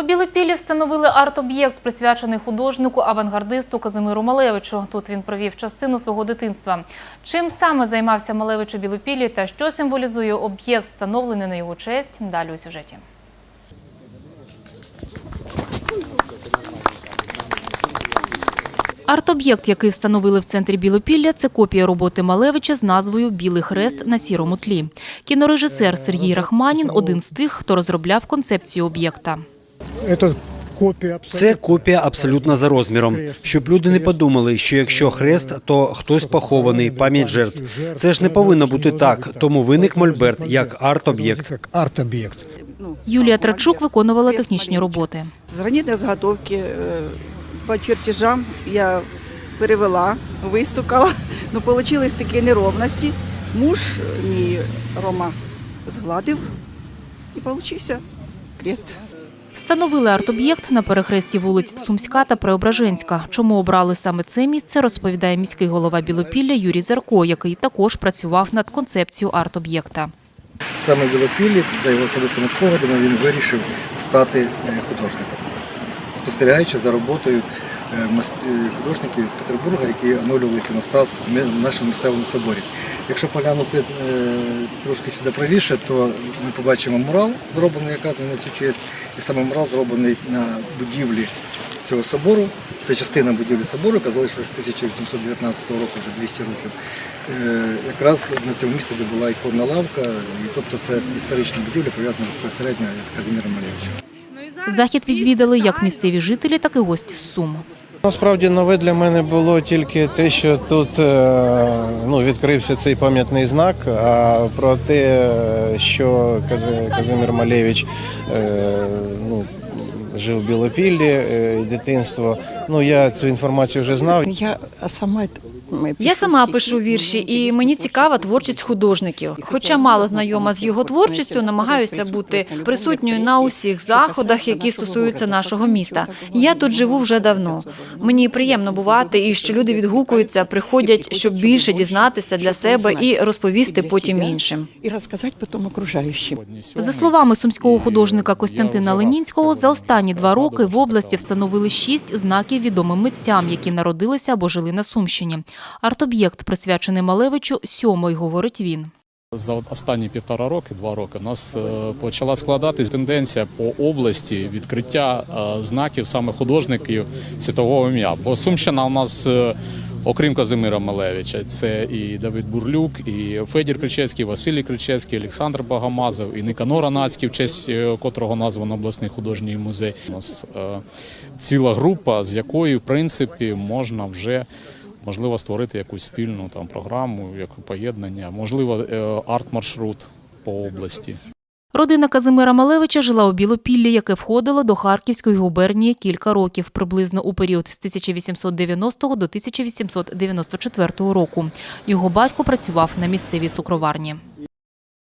У Білопіллі встановили арт-об'єкт, присвячений художнику-авангардисту Казимиру Малевичу. Тут він провів частину свого дитинства. Чим саме займався Малевич у Білопіллі та що символізує об'єкт, встановлений на його честь, далі у сюжеті. Арт-об'єкт, який встановили в центрі Білопілля, це копія роботи Малевича з назвою Білий хрест на сірому тлі. Кінорежисер Сергій Рахманін один з тих, хто розробляв концепцію об'єкта. Це копія абсолютно за розміром, щоб люди не подумали, що якщо хрест, то хтось похований, пам'ять жертв. Це ж не повинно бути так. Тому виник Мольберт як арт-об'єкт. Юлія Трачук виконувала технічні роботи. З заготовки е, по чертежам я перевела, вистукала, ну вийшли такі неровності. Муж мій Рома згладив і получився крест. Встановили арт-об'єкт на перехресті вулиць Сумська та Преображенська. Чому обрали саме це місце, розповідає міський голова Білопілля Юрій Зерко, який також працював над концепцією арт-об'єкта. Саме Білопіллі, за його особистими спогадами, він вирішив стати е, художником, спостерігаючи за роботою художників з Петербурга, які оновлювали кіностас в нашому місцевому соборі. Якщо поглянути е, трошки сюди правіше, то ми побачимо мурал, зроблений якраз на цю честь, і саме мурал зроблений на будівлі цього собору. Це частина будівлі собору, яка залишилась з 1819 року, вже 200 років. Е, Якраз на цьому місці, де була іконна лавка, і тобто це історична будівля пов'язана безпосередньо з Казиміром Малевичем. Захід відвідали як місцеві жителі, так і гості з Сум. Насправді нове для мене було тільки те, що тут е, ну, відкрився цей пам'ятний знак. А про те, що Кази- Казимир Малевич е, ну, жив в Білопіллі е, дитинство. Ну я цю інформацію вже знав. Я сама Я сама пишу вірші, і мені цікава творчість художників. Хоча мало знайома з його творчістю, намагаюся бути присутньою на усіх заходах, які стосуються нашого міста. Я тут живу вже давно. Мені приємно бувати, і що люди відгукуються, приходять, щоб більше дізнатися для себе і розповісти потім іншим. і розказати потім окружаючим. За словами сумського художника Костянтина Ленінського, за останні два роки в області встановили шість знаків відомим митцям, які народилися або жили на Сумщині. Арт-об'єкт, присвячений Малевичу, сьомий, говорить він. За останні півтора роки, два роки, у нас е, почала складатись тенденція по області відкриття е, знаків саме художників світового ім'я. Бо Сумщина у нас, е, окрім Казимира Малевича, це і Давид Бурлюк, і Федір Кричевський, Василій Кричевський, Олександр Багамазов, і Никанор Анацький, в честь котрого названо обласний художній музей. У нас ціла група, з якою, в принципі, можна вже можливо створити якусь спільну там програму, як поєднання, можливо, е, арт-маршрут по області. Родина Казимира Малевича жила у Білопіллі, яке входило до Харківської губернії кілька років, приблизно у період з 1890 до 1894 року. Його батько працював на місцевій цукроварні.